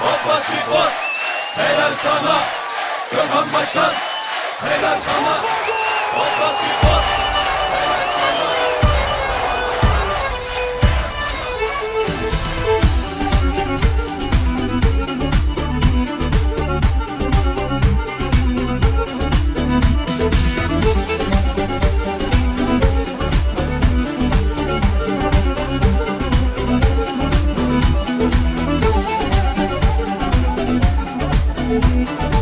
Baba spor helal sana. Gökhan Başkan helal sana. Baba spor Thank you.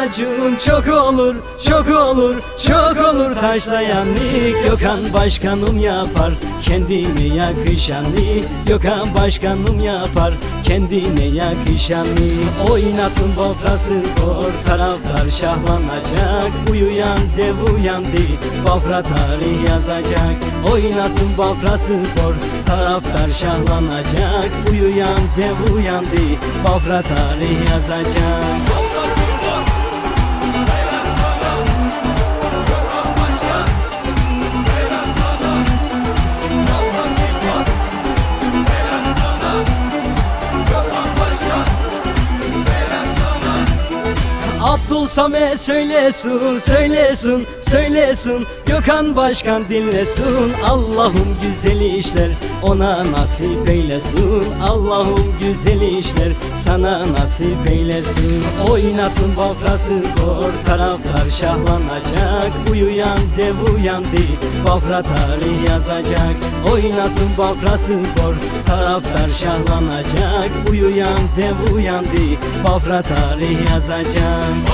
Ağacın çok olur, çok olur, çok olur. Taşlayanlı Gökhan Başkanım yapar. Kendine yakışanlı Gökhan Başkanım yapar. Kendine yakışanlı Oynasın bafrası. Kor Taraftar şahlanacak. Uyuyan dev uyandı Bafra tarih yazacak. Oynasın bafrası. Kor Taraftar şahlanacak. Uyuyan dev uyandı Bafra tarih yazacak Abdul Samet söylesin, söylesin, söylesin Gökhan Başkan dinlesin Allah'ım güzel işler ona nasip eylesin. Allah'ım güzel işler sana nasip eylesin. Oynasın bafrası kor taraftar şahlanacak. Uyuyan dev uyandı bafra tarih yazacak. Oynasın bafrası kor taraftar şahlanacak. Uyuyan dev uyandı bafra tarih yazacak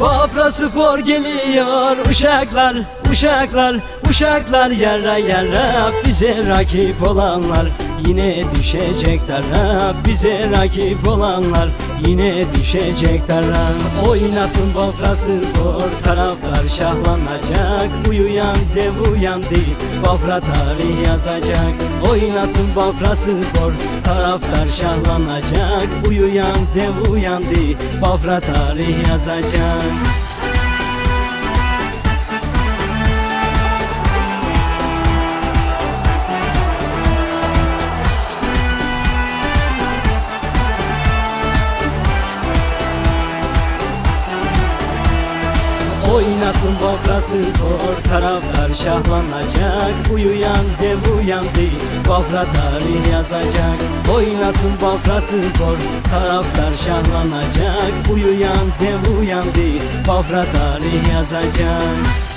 Bafra spor geliyor uşaklar uşaklar uşaklar. Yara yara bize rakip olanlar yine düşecekler ha bize rakip olanlar. Yine düşecekler ha. Oynasın Bafra spor taraftar şahlanacak. Uyuyan dev uyandı Bafra tarih yazacak. Oynasın Bafra spor taraftar şahlanacak. Uyuyan dev uyandı Bafra tarih yazacak Oynasın bafrası kor taraftar şahlanacak. Uyuyan dev uyandı bafra tarih yazacak. Oynasın bafrası kor taraftar şahlanacak. Uyuyan dev uyandı bafra tarih yazacak